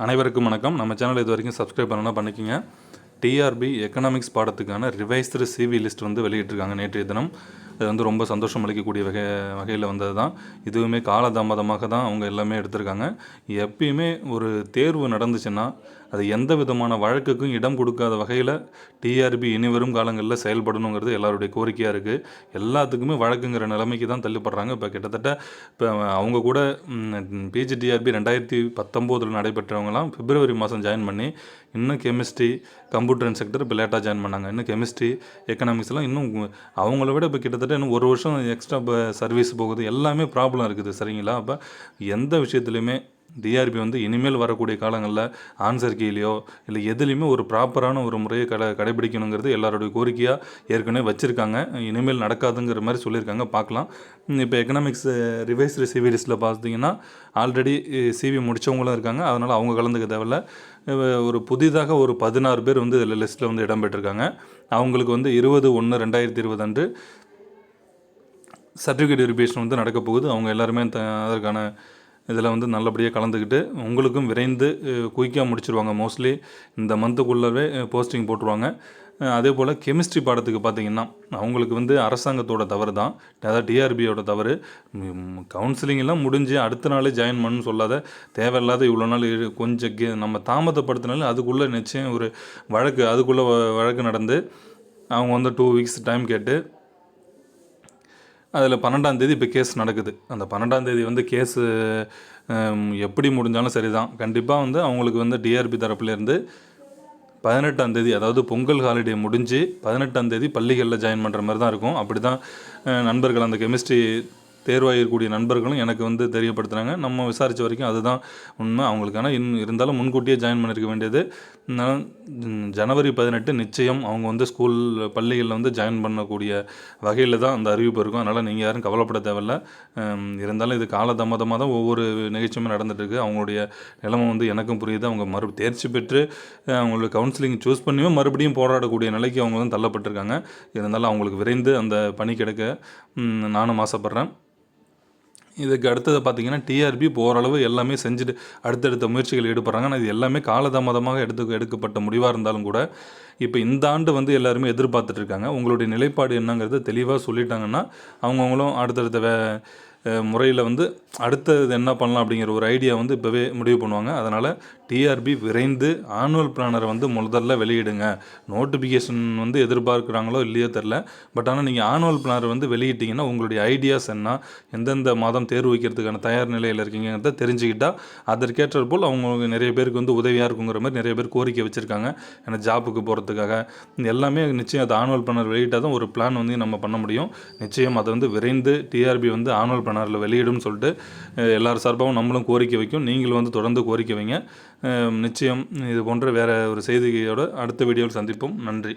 அனைவருக்கும் வணக்கம். நம்ம சேனல் இது வரைக்கும் சப்ஸ்கிரைப் பண்ணணும்னா பண்ணிக்கோங்க. டிஆர்பி எக்கனாமிக்ஸ் பாடத்துக்கான ரிவைஸ்டு சிவி லிஸ்ட் வந்து வெளியிட்டிருக்காங்க நேற்றைய தினம். அது வந்து ரொம்ப சந்தோஷம் அளிக்கக்கூடிய வகை வகையில் வந்தது தான் இதுவுமே காலதாமதமாக தான் அவங்க எல்லாமே எடுத்திருக்காங்க. எப்பயுமே ஒரு தேர்வு நடந்துச்சுன்னா அது எந்த விதமான வழக்குக்கும் இடம் கொடுக்காத வகையில் டிஆர்பி இனி வரும் காலங்களில் செயல்படணுங்கிறது எல்லாருடைய கோரிக்கையாக இருக்குது எல்லாத்துக்குமே வழக்குங்கிற நிலைமைக்கு தான் தள்ளிப்படுறாங்க இப்போ கிட்டத்தட்ட இப்போ அவங்க கூட பிஜி டிஆர்பி ரெண்டாயிரத்தி பத்தொம்போதில் நடைபெற்றவங்களாம் பிப்ரவரி மாதம் ஜாயின் பண்ணி இன்னும் கெமிஸ்ட்ரி கம்ப்யூட்டர் அண்ட் செக்டர் இப்போ லேட்டாக ஜாயின் பண்ணாங்க. இன்னும் கெமிஸ்ட்ரி எக்கனாமிக்ஸ்லாம் இன்னும் அவங்கள விட இப்போ கிட்டத்தட்ட இன்னும் ஒரு வருஷம் எக்ஸ்ட்ரா இப்போ சர்வீஸ் போகுது. எல்லாமே ப்ராப்ளம் இருக்குது. சரிங்களா? அப்போ எந்த விஷயத்துலையுமே டிஆர்பி வந்து இனிமேல் வரக்கூடிய காலங்களில் ஆன்சர் கீழேயோ இல்லை எதுலேயுமே ஒரு ப்ராப்பரான ஒரு முறையை கடை கடைபிடிக்கணுங்கிறது எல்லாருடைய கோரிக்கையாக ஏற்கனவே வச்சுருக்காங்க. இனிமேல் நடக்காதுங்கிற மாதிரி சொல்லியிருக்காங்க. பார்க்கலாம். இப்போ எக்கனாமிக்ஸ் ரிவைஸ் சிவி பார்த்தீங்கன்னா ஆல்ரெடி சிவி முடித்தவங்களும் இருக்காங்க. அதனால் அவங்க கலந்துக்க தேவையில்ல. ஒரு புதிதாக ஒரு பதினாறு பேர் வந்து இதில் லிஸ்ட்டில் வந்து இடம்பெற்றிருக்காங்க அவங்களுக்கு வந்து இருபது ஒன்று ரெண்டாயிரத்தி இருபது அன்று சர்டிஃபிகேட் வெரிஃபிகேஷன் வந்து நடக்க போகுது. அவங்க எல்லாருமே த அதற்கான இதில் வந்து நல்லபடியாக கலந்துக்கிட்டு உங்களுக்கும் விரைந்து குயிக்காக முடிச்சிருவாங்க. மோஸ்ட்லி இந்த மந்த்துக்குள்ளவே போஸ்டிங் போட்டுருவாங்க. அதே போல் கெமிஸ்ட்ரி பாடத்துக்கு பார்த்தீங்கன்னா அவங்களுக்கு வந்து அரசாங்கத்தோட தவறு தான். அதாவது டிஆர்பியோட தவறு. கவுன்சிலிங்லாம் முடிஞ்சு அடுத்த நாளே ஜாயின் பண்ணு சொல்லாத தேவையில்லாத இவ்வளோ நாள் கொஞ்சம் கே நம்ம தாமதப்படுத்தினாலும் அதுக்குள்ளே நிச்சயம் ஒரு வழக்கு அதுக்குள்ளே வழக்கு நடந்து அவங்க வந்து டூ வீக்ஸ் டைம் கேட்டு அதில் பன்னெண்டாம் தேதி இப்போ கேஸ் நடக்குது. அந்த பன்னெண்டாம் தேதி வந்து கேஸு எப்படி முடிஞ்சாலும் சரி தான் கண்டிப்பாக வந்து அவங்களுக்கு வந்து டிஆர்பி தரப்புலேருந்து பதினெட்டாம் தேதி அதாவது பொங்கல் ஹாலிடே முடிஞ்சு பதினெட்டாம் தேதி பள்ளிகளில் ஜாயின் பண்ணுற மாதிரி தான் இருக்கும். அப்படி தான் நண்பர்கள் அந்த கெமிஸ்ட்ரி தேர்வாகிருக்கக்கூடிய நண்பர்களும் எனக்கு வந்து தெரியப்படுத்துனாங்க நம்ம விசாரித்த வரைக்கும் அதுதான் உண்மை. அவங்களுக்கான இன் இருந்தாலும் முன்கூட்டியே ஜாயின் பண்ணியிருக்க வேண்டியது ஜனவரி பதினெட்டு நிச்சயம் அவங்க வந்து ஸ்கூல் பள்ளிகளில் வந்து ஜாயின் பண்ணக்கூடிய வகையில் தான் அந்த அறிவிப்பு இருக்கும். அதனால் நீங்கள் யாரும் கவலைப்பட தேவையில்ல. இருந்தாலும் இது காலதாமதமாக தான் ஒவ்வொரு நிகழ்ச்சியுமே நடந்துகிட்ருக்கு அவங்களுடைய நிலைமை வந்து எனக்கும் புரியுது. அவங்க மறு தேர்ச்சி பெற்று அவங்களுக்கு கவுன்சிலிங் சூஸ் பண்ணியும் மறுபடியும் போராடக்கூடிய நிலைக்கு அவங்க வந்து தள்ளப்பட்டிருக்காங்க. இருந்தாலும் அவங்களுக்கு விரைந்து அந்த பணி கிடைக்க நானும் ஆசைப்பட்றேன். இதுக்கு அடுத்தது பார்த்திங்கன்னா டிஆர்பி ஓரளவு எல்லாமே செஞ்சுட்டு அடுத்தடுத்த முயற்சிகள் ஈடுபடுறாங்க. ஆனால் இது எல்லாமே காலதாமதமாக எடுத்து எடுக்கப்பட்ட முடிவாக இருந்தாலும் கூட இப்போ இந்த ஆண்டு வந்து எல்லாருமே எதிர்பார்த்துட்ருக்காங்க உங்களுடைய நிலைப்பாடு என்னங்கிறத தெளிவாக சொல்லிட்டாங்கன்னா அவங்கவுங்களும் அடுத்தடுத்த வே முறையில் வந்து அடுத்தது என்ன பண்ணலாம் அப்படிங்கிற ஒரு ஐடியா வந்து இப்போவே முடிவு பண்ணுவாங்க. அதனால் டிஆர்பி விரைந்து ஆனுவல் பிளானரை வந்து முதல்ல வெளியிடுங்க. நோட்டிஃபிகேஷன் வந்து எதிர்பார்க்குறாங்களோ இல்லையோ தெரில பட் ஆனால் நீங்கள் ஆனுவல் பிளானர் வந்து வெளியிட்டிங்கன்னா உங்களுடைய ஐடியாஸ் என்ன எந்தெந்த மாதம் தேர்வு வைக்கிறதுக்கான தயார் நிலையில் இருக்கீங்கிறத தெரிஞ்சுக்கிட்டால் அதற்கேற்ற போல் அவங்க நிறைய பேருக்கு வந்து உதவியாக இருக்குங்கிற மாதிரி நிறைய பேர் கோரிக்கை வச்சுருக்காங்க. ஏன்னா ஜாப்புக்கு போகிறதுக்காக எல்லாமே நிச்சயம் அது ஆனுவல் பிளானர் வெளியிட்டால் தான் ஒரு பிளான் வந்து நம்ம பண்ண முடியும். நிச்சயம் அதை வந்து விரைந்து டிஆர்பி வந்து ஆனுவல் பிளானரில் வெளியிடும்னு சொல்லிட்டு எல்லார் சார்பாகவும் நம்மளும் கோரிக்கை வைக்கும். நீங்களும் வந்து தொடர்ந்து கோரிக்கை வைங்க. நிச்சயம் இது போன்ற வேறு ஒரு செய்தியோட அடுத்த வீடியோவில் சந்திப்போம். நன்றி.